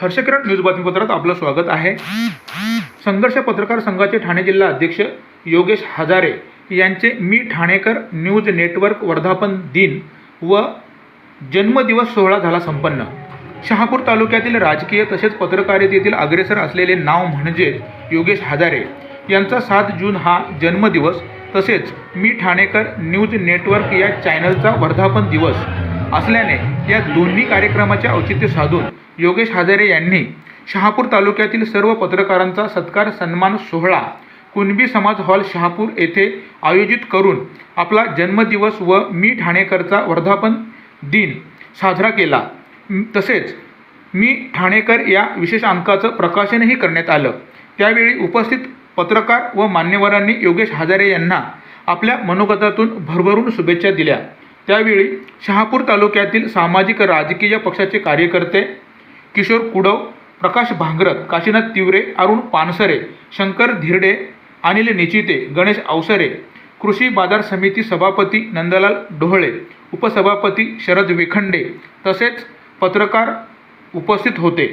हर्षकिरण news बातमीपत्रात आपलं स्वागत आहे. संघर्ष पत्रकार संघाचे ठाणे जिल्हा अध्यक्ष योगेश हजारे यांचे मी ठाणेकर न्यूज नेटवर्क वर्धापन दिन व जन्मदिवस सोहळा झाला संपन्न. शहापूर तालुक्यातील राजकीय तसेच पत्रकारितेतील अग्रेसर असलेले नाव म्हणजे योगेश हजारे. यांचा सात जून हा जन्मदिवस तसेच मी ठाणेकर न्यूज नेटवर्क या चॅनलचा वर्धापन दिवस असल्याने या दोन्ही कार्यक्रमाचे औचित्य साधून योगेश हजारे यांनी शहापूर तालुक्यातील सर्व पत्रकारांचा सत्कार सन्मान सोहळा कुणबी समाज हॉल शहापूर येथे आयोजित करून आपला जन्मदिवस व मी ठाणेकरचा वर्धापन दिन साजरा केला. तसेच मी ठाणेकर या विशेष अंकाचं प्रकाशनही करण्यात आलं. त्यावेळी उपस्थित पत्रकार व मान्यवरांनी योगेश हजारे यांना आपल्या मनोगतातून भरभरून शुभेच्छा दिल्या. त्यावेळी शहापूर तालुक्यातील सामाजिक राजकीय पक्षाचे कार्यकर्ते किशोर कुडव प्रकाश भांगरत काशीनाथ तिवरे अरुण पानसरे शंकर धिरडे अनिल निचिते गणेश अवसरे कृषी बाजार समिती सभापती नंदलाल डोहळे उपसभापती शरद विखंडे तसेच पत्रकार उपस्थित होते.